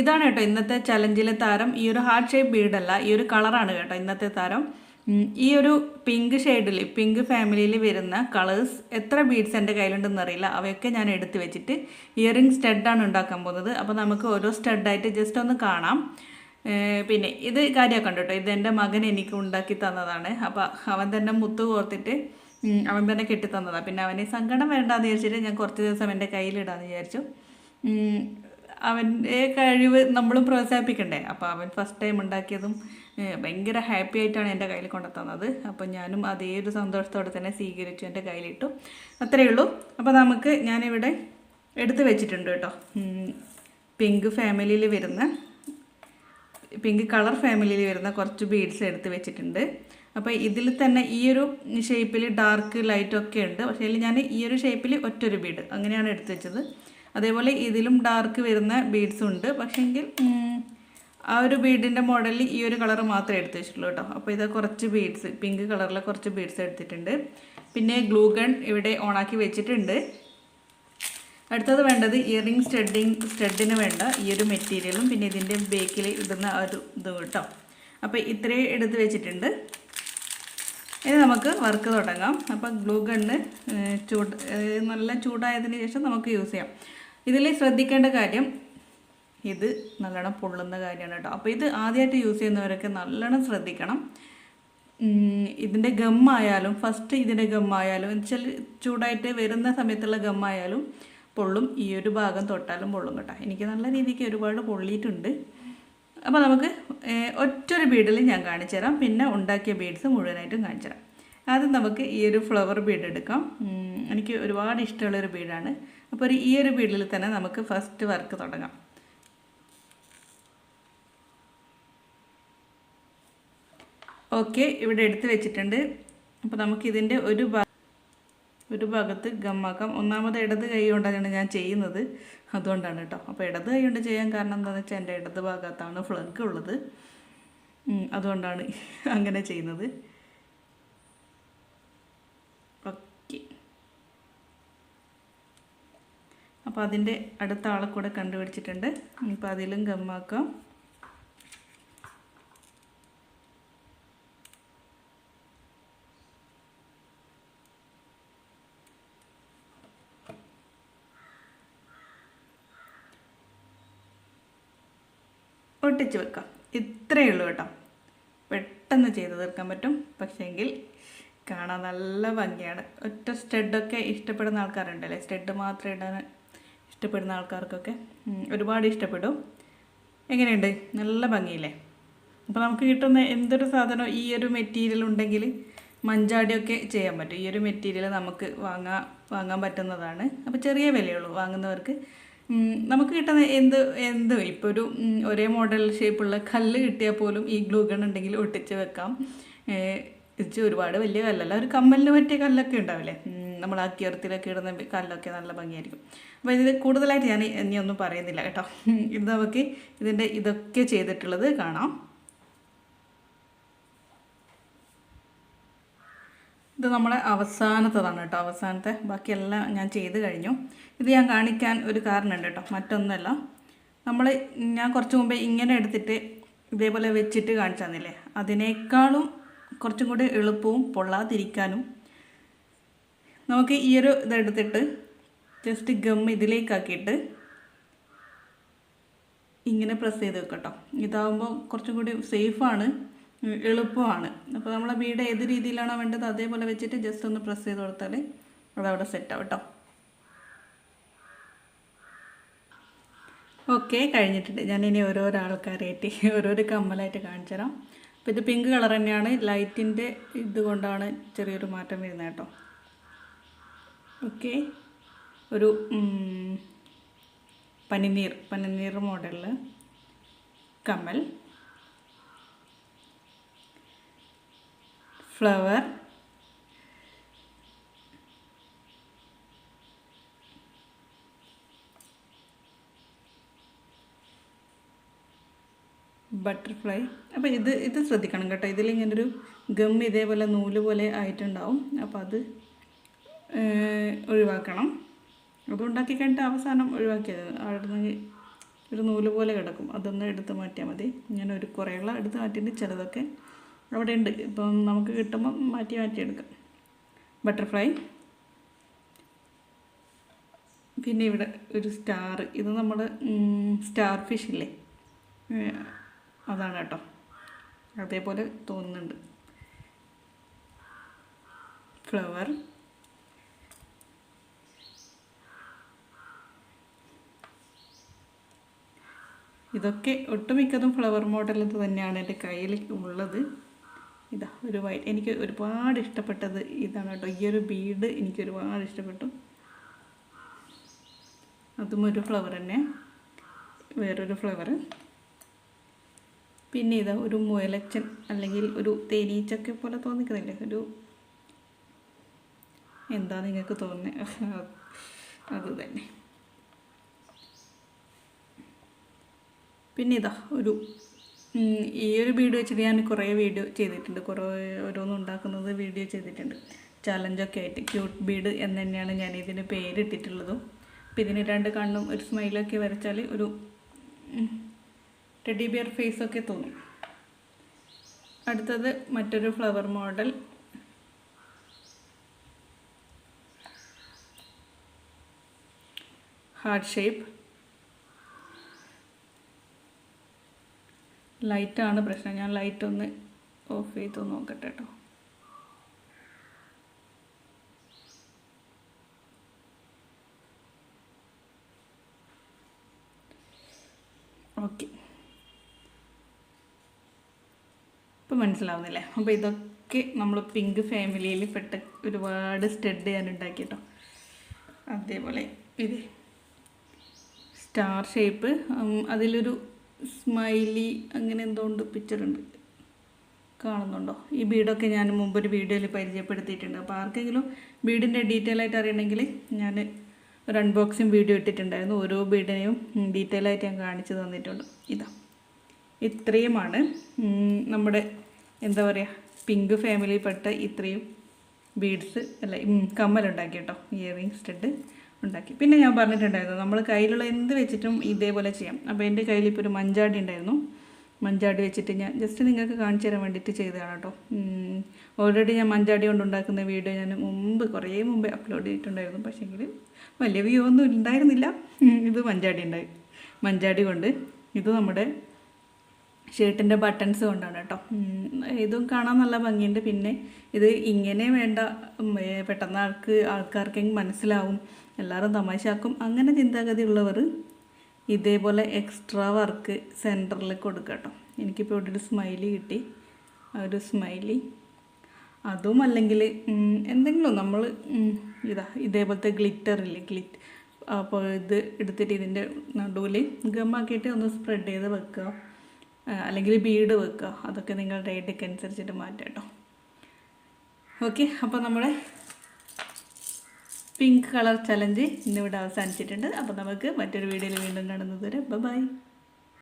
ഇതാണ് കേട്ടോ ഇന്നത്തെ ചലഞ്ചിലെ താരം. ഈ ഒരു ഹാർട്ട് ഷേപ്പ് ബീഡല്ല ഈ ഒരു കളറാണ് കേട്ടോ ഇന്നത്തെ താരം. ഈ ഒരു പിങ്ക് ഷെയ്ഡിൽ പിങ്ക് ഫാമിലിയിൽ വരുന്ന കളേഴ്സ് എത്ര ബീഡ്സ് എന്റെ കയ്യിലുണ്ടെന്ന് അറിയില്ല. അവയൊക്കെ ഞാൻ എടുത്തു വെച്ചിട്ട് ഇയറിംഗ് സ്റ്റഡാണ് ഉണ്ടാക്കാൻ പോകുന്നത്. അപ്പോൾ നമുക്ക് ഓരോ സ്റ്റഡായിട്ട് ജസ്റ്റ് ഒന്ന് കാണാം. പിന്നെ ഇത് കാര്യമാക്കണ്ട കേട്ടോ. ഇത് എന്റെ മകൻ എനിക്ക് ഉണ്ടാക്കി തന്നതാണ്. അപ്പോൾ അവൻ തന്നെ മുത്തു കോർത്തിട്ട് അവൻ തന്നെ കെട്ടി തന്നതാണ് പിന്നെ അവനെ സങ്കടം വേണ്ടാന്ന് വിചാരിച്ചിട്ട് ഞാൻ കുറച്ച് ദിവസം എന്റെ കയ്യിലിടാന്ന് വിചാരിച്ചു. അവന്റെ കഴിവ് നമ്മളും പ്രോത്സാഹിപ്പിക്കണ്ടേ? അപ്പോൾ അവൻ ഫസ്റ്റ് ടൈം ഉണ്ടാക്കിയതും ഭയങ്കര ഹാപ്പി ആയിട്ടാണ് എന്റെ കയ്യിൽ കൊണ്ടു തന്നത്. അപ്പോൾ ഞാനും അതേ ഒരു സന്തോഷത്തോടെ തന്നെ സ്വീകരിച്ചു എന്റെ കയ്യിലിട്ടു. അത്രയേ ഉള്ളൂ. അപ്പോൾ നമുക്ക് ഞാനിവിടെ എടുത്തു വെച്ചിട്ടുണ്ട് കേട്ടോ. പിങ്ക് ഫാമിലിയിൽ വരുന്ന പിങ്ക് കളർ ഫാമിലിയിൽ വരുന്ന കുറച്ച് ബീഡ്സ് എടുത്ത് വെച്ചിട്ടുണ്ട്. അപ്പോൾ ഇതിൽ തന്നെ ഈ ഒരു ഷേപ്പിൽ ഡാർക്ക് ലൈറ്റ് ഒക്കെ ഉണ്ട്. പക്ഷേ ഞാൻ ഈ ഒരു ഷേപ്പിൽ ഒറ്റൊരു ബീഡ് അങ്ങനെയാണ് എടുത്തു വെച്ചത്. അതേപോലെ ഇതിലും ഡാർക്ക് വരുന്ന ബീഡ്സും ഉണ്ട്. പക്ഷേങ്കിൽ ആ ഒരു ബീഡിന്റെ മോഡലിൽ ഈ ഒരു കളർ മാത്രമേ എടുത്ത് വെച്ചിട്ടുള്ളൂ കേട്ടോ. അപ്പോൾ ഇത് കുറച്ച് ബീഡ്സ് പിങ്ക് കളറിലെ കുറച്ച് ബീഡ്സ് എടുത്തിട്ടുണ്ട്. പിന്നെ ഗ്ലൂ ഗൺ ഇവിടെ ഓണാക്കി വെച്ചിട്ടുണ്ട്. അടുത്തത് വേണ്ടത് ഇയറിംഗ് സ്റ്റഡിങ് സ്റ്റഡിന് വേണ്ട ഈ ഒരു മെറ്റീരിയലും പിന്നെ ഇതിന്റെ ബേക്കിൽ ഇടുന്ന ഒരു ഇത് കേട്ടോ. അപ്പോൾ ഇത്രയും എടുത്ത് വെച്ചിട്ടുണ്ട്. ഇനി നമുക്ക് വർക്ക് തുടങ്ങാം. അപ്പോൾ ഗ്ലൂ ഗണ്ണ് ചൂട് നല്ല ചൂടായതിന് ശേഷം നമുക്ക് യൂസ് ചെയ്യാം. ഇതിൽ ശ്രദ്ധിക്കേണ്ട കാര്യം ഇത് നല്ലോണം പൊള്ളുന്ന കാര്യമാണ് കേട്ടോ. അപ്പോൾ ഇത് ആദ്യമായിട്ട് യൂസ് ചെയ്യുന്നവരൊക്കെ നല്ലോണം ശ്രദ്ധിക്കണം. ഇതിന്റെ ഗമ്മായാലും ഫസ്റ്റ് ഇതിന്റെ ഗമ്മായാലും വെച്ചാൽ ചൂടായിട്ട് വരുന്ന സമയത്തുള്ള ഗമ്മായാലും പൊള്ളും. ഈ ഒരു ഭാഗം തൊട്ടാലും പൊള്ളും കേട്ടോ. എനിക്ക് നല്ല രീതിക്ക് ഒരുപാട് പൊള്ളിയിട്ടുണ്ട്. അപ്പോൾ നമുക്ക് ഒറ്റൊരു ബീഡിൽ ഞാൻ കാണിച്ചു തരാം. പിന്നെ ഉണ്ടാക്കിയ ബീഡ്സ് മുഴുവനായിട്ടും കാണിച്ചു തരാം. ആദ്യം നമുക്ക് ഈ ഒരു ഫ്ലവർ ബീഡ് എടുക്കാം. എനിക്ക് ഒരുപാട് ഇഷ്ടമുള്ളൊരു ബീഡാണ് അപ്പോൾ ഒരു ഈ ഒരു വീടിൽ തന്നെ നമുക്ക് ഫസ്റ്റ് വർക്ക് തുടങ്ങാം. ഓക്കെ ഇവിടെ എടുത്ത് വെച്ചിട്ടുണ്ട്. അപ്പോൾ നമുക്കിതിന്റെ ഒരു ഒരു ഭാഗത്ത് ഗമ്മാക്കാം ഒന്നാമത് ഇടത് കൈ കൊണ്ടാണ് ഞാൻ ചെയ്യുന്നത്. അതുകൊണ്ടാണ് കേട്ടോ. അപ്പോൾ ഇടത് കൈ കൊണ്ട് ചെയ്യാൻ കാരണം എന്താണെന്ന് വെച്ചാൽ എന്റെ ഇടത് ഭാഗത്താണ് ഫ്ലഗ് ഉള്ളത്. അതുകൊണ്ടാണ് അങ്ങനെ ചെയ്യുന്നത് ഓക്കെ അപ്പോൾ അതിന്റെ അടുത്ത ആളെ കൂടെ കണ്ടുപിടിച്ചിട്ടുണ്ട്. ഇനിയിപ്പോൾ അതിലും ഗമ്മാക്കാം. ഒട്ടിച്ച് വെക്കാം. ഇത്രയേ ഉള്ളൂ കേട്ടോ. പെട്ടെന്ന് ചെയ്ത് തീർക്കാൻ പറ്റും. പക്ഷേങ്കിൽ കാണാൻ നല്ല ഭംഗിയാണ്. ഒറ്റ സ്റ്റെഡൊക്കെ ഇഷ്ടപ്പെടുന്ന ആൾക്കാരുണ്ടല്ലേ? സ്റ്റെഡ് മാത്രം ഇടാൻ ഇഷ്ടപ്പെടുന്ന ആൾക്കാർക്കൊക്കെ ഒരുപാട് ഇഷ്ടപ്പെടും. എങ്ങനെയുണ്ട്? നല്ല ഭംഗിയില്ലേ? അപ്പോൾ നമുക്ക് കിട്ടുന്ന എന്തൊരു സാധനം ഈ ഒരു മെറ്റീരിയൽ ഉണ്ടെങ്കിൽ മഞ്ചാടിയൊക്കെ ചെയ്യാൻ പറ്റും. ഈ ഒരു മെറ്റീരിയൽ നമുക്ക് വാങ്ങാൻ വാങ്ങാൻ പറ്റുന്നതാണ്. അപ്പോൾ ചെറിയ വിലയുള്ളൂ വാങ്ങുന്നവർക്ക്. നമുക്ക് കിട്ടുന്ന എന്ത് എന്ത് ഇപ്പോൾ ഒരു ഒരേ മോഡൽ ഷേപ്പുള്ള കല്ല് കിട്ടിയാൽ പോലും ഈ ഗ്ലൂ ഗൺ ഉണ്ടെങ്കിൽ ഒട്ടിച്ച് വെക്കാം. ഒരുപാട് വലിയ കല്ലല്ല. ഒരു കമ്മലിന് പറ്റിയ കല്ലൊക്കെ ഉണ്ടാവില്ലേ? ഉം, ആ കീർത്തിയിലൊക്കെ ഇടുന്ന കല്ലൊക്കെ നല്ല ഭംഗിയായിരിക്കും. അപ്പോൾ ഇതിൽ കൂടുതലായിട്ട് ഞാൻ ഇനി ഒന്നും പറയുന്നില്ല കേട്ടോ. ഇത് നമുക്ക് ഇതിന്റെ ഇതൊക്കെ ചെയ്തിട്ടുള്ളത് കാണാം. ഇത് നമ്മളെ അവസാനത്തതാണ് കേട്ടോ. അവസാനത്തെ ബാക്കിയെല്ലാം ഞാൻ ചെയ്ത് കഴിഞ്ഞു. ഇത് ഞാൻ കാണിക്കാൻ ഒരു കാരണമുണ്ട് കേട്ടോ. മറ്റൊന്നുമല്ല. നമ്മൾ ഞാൻ കുറച്ച് മുമ്പേ ഇങ്ങനെ എടുത്തിട്ട് ഇതേപോലെ വെച്ചിട്ട് കാണിച്ചു തന്നില്ലേ? അതിനേക്കാളും കുറച്ചും കൂടി എളുപ്പവും പൊള്ളാതിരിക്കാനും നമുക്ക് ഈ ഒരു ഇതെടുത്തിട്ട് ജസ്റ്റ് ഗം ഇതിലേക്കാക്കിയിട്ട് ഇങ്ങനെ പ്രസ് ചെയ്ത് വെക്കട്ടോ. ഇതാകുമ്പോൾ കുറച്ചും കൂടി സേഫാണ് എളുപ്പമാണ്. അപ്പോൾ നമ്മളെ വീട് ഏത് രീതിയിലാണോ വേണ്ടത് അതേപോലെ വെച്ചിട്ട് ജസ്റ്റ് ഒന്ന് പ്രസ് ചെയ്ത് കൊടുത്താൽ അതവിടെ സെറ്റാവും കേട്ടോ ഓക്കെ കഴിഞ്ഞിട്ടുണ്ട്. ഞാൻ ഇനി ഓരോരോ ആൾക്കാരായിട്ട് ഓരോരോ കമ്മലായിട്ട് കാണിച്ചു തരാം അപ്പോൾ ഇത് പിങ്ക് കളർ തന്നെയാണ്. ലൈറ്റിന്റെ ഇതുകൊണ്ടാണ് ചെറിയൊരു മാറ്റം വരുന്നത് കേട്ടോ. ഓക്കെ. ഒരു പനിനീർ പനിനീർ മോഡലിൽ കമൽ ഫ്ലവർ. ബട്ടർഫ്ലൈ. അപ്പോൾ ഇത് ഇത് ശ്രദ്ധിക്കണം കേട്ടോ. ഇതിലിങ്ങനൊരു ഗം ഇതേപോലെ നൂൽ പോലെ ആയിട്ടുണ്ടാവും. അപ്പോൾ അത് ഒഴിവാക്കണം. അത് ഉണ്ടാക്കി കഴിഞ്ഞിട്ട് അവസാനം ഒഴിവാക്കിയത് അവിടെ ഒരു നൂൽ പോലെ കിടക്കും. അതൊന്ന് എടുത്ത് മാറ്റിയാൽ മതി. ഇങ്ങനെ ഒരു കുറേയുള്ള എടുത്ത് മാറ്റിയിട്ട് ചിലതൊക്കെ അവിടെ ഉണ്ട് ഇപ്പം നമുക്ക് കിട്ടുമ്പം മാറ്റി മാറ്റി എടുക്കാം. ബട്ടർഫ്ലൈ. പിന്നെ ഇവിടെ ഒരു സ്റ്റാർ. ഇത് നമ്മൾ സ്റ്റാർ ഫിഷ് ഇല്ലേ? അതാണ് കേട്ടോ. അതേപോലെ തോന്നുന്നുണ്ട്. ഫ്ലവർ. ഇതൊക്കെ ഒട്ടുമിക്കതും ഫ്ലവർ മോഡൽ തന്നെയാണ് എന്റെ കയ്യിൽ ഉള്ളത്. ഇതാ ഒരു വൈറ്റ് എനിക്ക് ഒരുപാട് ഇഷ്ടപ്പെട്ടത് ഇതാണ് കേട്ടോ. ഈ ഒരു ബീഡ് എനിക്ക് ഒരുപാട് ഇഷ്ടപ്പെട്ടു. അതും ഒരു ഫ്ലവർ തന്നെ. വേറൊരു ഫ്ലവർ പിന്നെ ഇതാ ഒരു മുയലച്ചൻ അല്ലെങ്കിൽ ഒരു തേനീച്ചൊക്കെ പോലെ തോന്നിക്കുന്നില്ലേ? ഒരു എന്താ നിങ്ങൾക്ക് തോന്നുന്നത് അത് തന്നെ. പിന്നെ ഇതാ ഒരു ഈ ഒരു വീഡിയോ വെച്ചിട്ട് ഞാൻ കുറേ വീഡിയോ ചെയ്തിട്ടുണ്ട്. കുറേ ഓരോന്നും ഉണ്ടാക്കുന്നത് വീഡിയോ ചെയ്തിട്ടുണ്ട്. ചലഞ്ചൊക്കെ ആയിട്ട് ക്യൂട്ട് ബീഡ് എന്ന് തന്നെയാണ് ഞാൻ ഇതിന് പേരിട്ടിട്ടുള്ളതും. അപ്പം ഇതിന് രണ്ട് കണ്ണും ഒരു സ്മൈലൊക്കെ വരച്ചാൽ ഒരു ടെഡി ബിയർ ഫേസൊക്കെ തോന്നും. അടുത്തത് മറ്റൊരു ഫ്ലവർ മോഡൽ ഹാർട്ട് ഷേപ്പ് ലൈറ്റാണ് പ്രശ്നം. ഞാൻ ലൈറ്റ് ഒന്ന് ഓഫ് ചെയ്ത് നോക്കട്ടെ കേട്ടോ. ഓക്കെ. ഇപ്പം മനസ്സിലാവുന്നില്ലേ? അപ്പോൾ ഇതൊക്കെ നമ്മൾ പിങ്ക് ഫാമിലിയിൽ പെട്ട ഒരുപാട് സ്റ്റഡ് ഞാൻ ഉണ്ടാക്കി കേട്ടോ. അതേപോലെ ഇത് സ്റ്റാർ ഷേപ്പ് അതിലൊരു സ്മൈലി അങ്ങനെ എന്തോ ഉണ്ട് പിക്ചറുണ്ട് കാണുന്നുണ്ടോ? ഈ ബീഡൊക്കെ ഞാൻ മുമ്പ് ഒരു വീഡിയോയിൽ പരിചയപ്പെടുത്തിയിട്ടുണ്ട്. അപ്പോൾ ആർക്കെങ്കിലും ബീഡിന്റെ ഡീറ്റെയിൽ ആയിട്ട് അറിയണമെങ്കിൽ ഞാൻ ഒരു അൺബോക്സിങ് വീഡിയോ ഇട്ടിട്ടുണ്ടായിരുന്നു. ഓരോ ബീഡിനെയും ഡീറ്റെയിൽ ആയിട്ട് ഞാൻ കാണിച്ചു തന്നിട്ടുണ്ട്. ഇതാ. ഇത്രയുമാണ്. നമ്മുടെ എന്താ പറയുക പിങ്ക് ഫാമിലിയിൽപ്പെട്ട ഇത്രയും ബീഡ്സ് അല്ല കമ്മലുണ്ടാക്കി കേട്ടോ ഇയറിങ് സ്റ്റഡ് ഉണ്ടാക്കി. പിന്നെ ഞാൻ പറഞ്ഞിട്ടുണ്ടായിരുന്നു നമ്മൾ കയ്യിലുള്ള എന്ത് വെച്ചിട്ടും ഇതേപോലെ ചെയ്യാം. അപ്പോൾ എന്റെ കയ്യിൽ ഇപ്പോൾ ഒരു മഞ്ചാടി ഉണ്ടായിരുന്നു. മഞ്ചാടി വെച്ചിട്ട് ഞാൻ ജസ്റ്റ് നിങ്ങൾക്ക് കാണിച്ചു തരാൻ വേണ്ടിയിട്ട് ചെയ്തതാണ് കേട്ടോ. ഓൾറെഡി ഞാൻ മഞ്ചാടി കൊണ്ട് ഉണ്ടാക്കുന്ന വീഡിയോ ഞാൻ മുമ്പ് കുറേ മുമ്പേ അപ്ലോഡ് ചെയ്തിട്ടുണ്ടായിരുന്നു. പക്ഷേങ്കിൽ വലിയ വ്യൂ ഒന്നും ഉണ്ടായിരുന്നില്ല. ഇത് മഞ്ചാടി ഉണ്ടായി. മഞ്ചാടി കൊണ്ട് ഇത് നമ്മുടെ ഷർട്ടിന്റെ ബട്ടൺസ് കൊണ്ടാണ് കേട്ടോ. ഇതും കാണാൻ നല്ല ഭംഗിയുണ്ട്. പിന്നെ ഇത് ഇങ്ങനെ വേണ്ട പെട്ടെന്ന് ആൾക്ക് ആൾക്കാർക്കെങ്കിൽ മനസ്സിലാവും. എല്ലാവരും തമാശാക്കും അങ്ങനെ ചിന്താഗതി ഉള്ളവർ ഇതേപോലെ എക്സ്ട്രാ വർക്ക് സെന്ററിൽ കൊടുക്കട്ടോ. കേട്ടോ എനിക്കിപ്പോൾ ഇവിടെ ഒരു സ്മൈലി കിട്ടി. ഒരു സ്മൈലി അതും അല്ലെങ്കിൽ എന്തെങ്കിലും നമ്മൾ ഇതാ ഇതേപോലത്തെ ഗ്ലിറ്ററില്ലേ ഗ്ലിറ്റ് അപ്പോൾ ഇത് എടുത്തിട്ട് ഇതിന്റെ നടുവിൽ ഗമ്മാക്കിയിട്ട് ഒന്ന് സ്പ്രെഡ് ചെയ്ത് വെക്കുക. അല്ലെങ്കിൽ ബീഡ് വെക്കുക. അതൊക്കെ നിങ്ങളുടെ ഡേറ്റൊക്കെ അനുസരിച്ചിട്ട് മാറ്റാം കേട്ടോ ഓക്കെ അപ്പോൾ നമ്മുടെ പിങ്ക് കളർ ചലഞ്ച് ഇന്നിവിടെ അവസാനിച്ചിട്ടുണ്ട്. അപ്പോൾ നമുക്ക് മറ്റൊരു വീഡിയോയിൽ വീണ്ടും കാണുന്നത് വരെ ബൈ